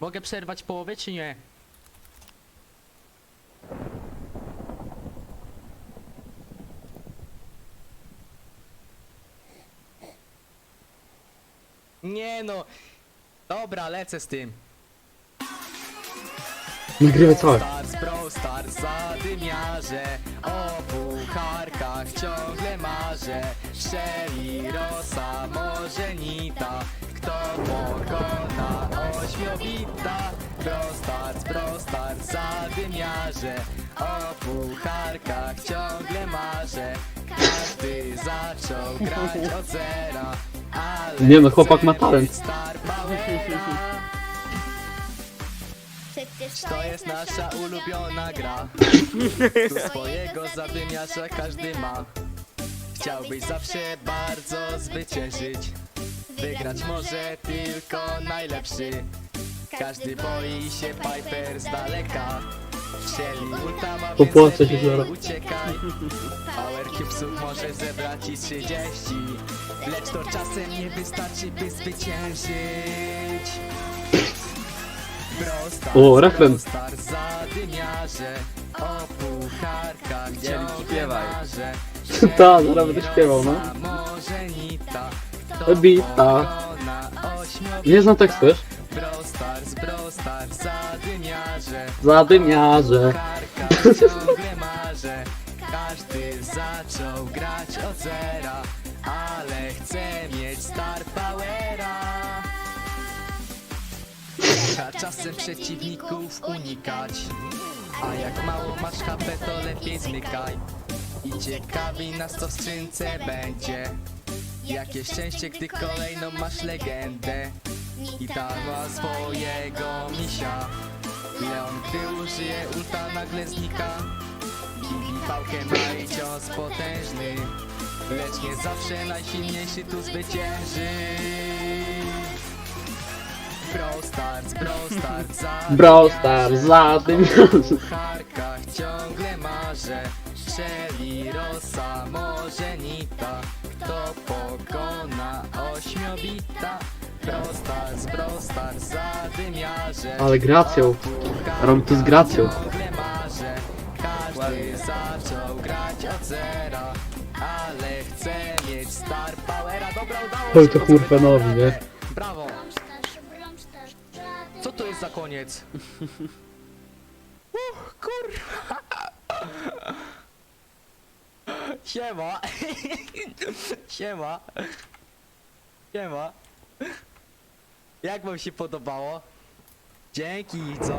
Mogę przerwać połowę czy nie? Nie no. Dobra, lecę z tym. Nagrywaj całe. Stars, Brawl Stars, zadymiarze O pucharkach ciągle marzę Shelly, Rosa, może Nita Kto pokona ośmiobita Brawl Stars, Brawl Stars, zadymiarze. O pucharkach ciągle marzę. Każdy zaczął grać od zera ale Nie no, chłopak ma talent. Star. Przecież To jest nasza ulubiona gra. Tu swojego zadymiarza każdy ma. Chciałbyś zawsze bardzo zwyciężyć Wygrać może tylko najlepszy. Każdy boi się Piper z daleka. Shelly ulta ma więc Popłaczę się lepiej uciekaj. Power Cubesów może zebrać i 30 Lecz to czasem nie wystarczy by zwyciężyć. Brawl Stars, O, refren. Brawl Stars, zadymiarze O pucharkach ciągle śpiewaj. Ta, zaraz będę śpiewał, no. Bita. Nie znam tekstu, wiesz? Brawl Stars, Brawl Stars, zadymiarze Zadymiarze. Każdy zaczął grać od zera Ale chce mieć Star Powera Trzeba czasem przeciwników unikać A jak mało masz HP to lepiej zmykaj I ciekawi nas co w skrzynce będzie Jakie szczęście gdy kolejną masz legendę. I ta ma swojego misia. Leon gdy użyje ulta nagle znika. Kiwi pałkę ma i cios potężny. Lecz nie zawsze najsilniejszy tu zwycięży. Brawl Stars, Brawl Stars, zadymiarze. Brawl Stars. O pucharkach ciągle marzę. Shelly, Rosa, może Nita Kto pokona ośmiobita Brawl Stars, Brawl Stars, zadymiarze Ale gracją. Robi to z gracją. Każdy zaczął grać od zera Ale chce mieć Star Powera Dobra, udało Oj, się, to to Hurfenowi, nie? Brawo! Co to jest za koniec? Uch, kurwa! Siema! Siema! Siema! Jak wam się podobało? Dzięki, co?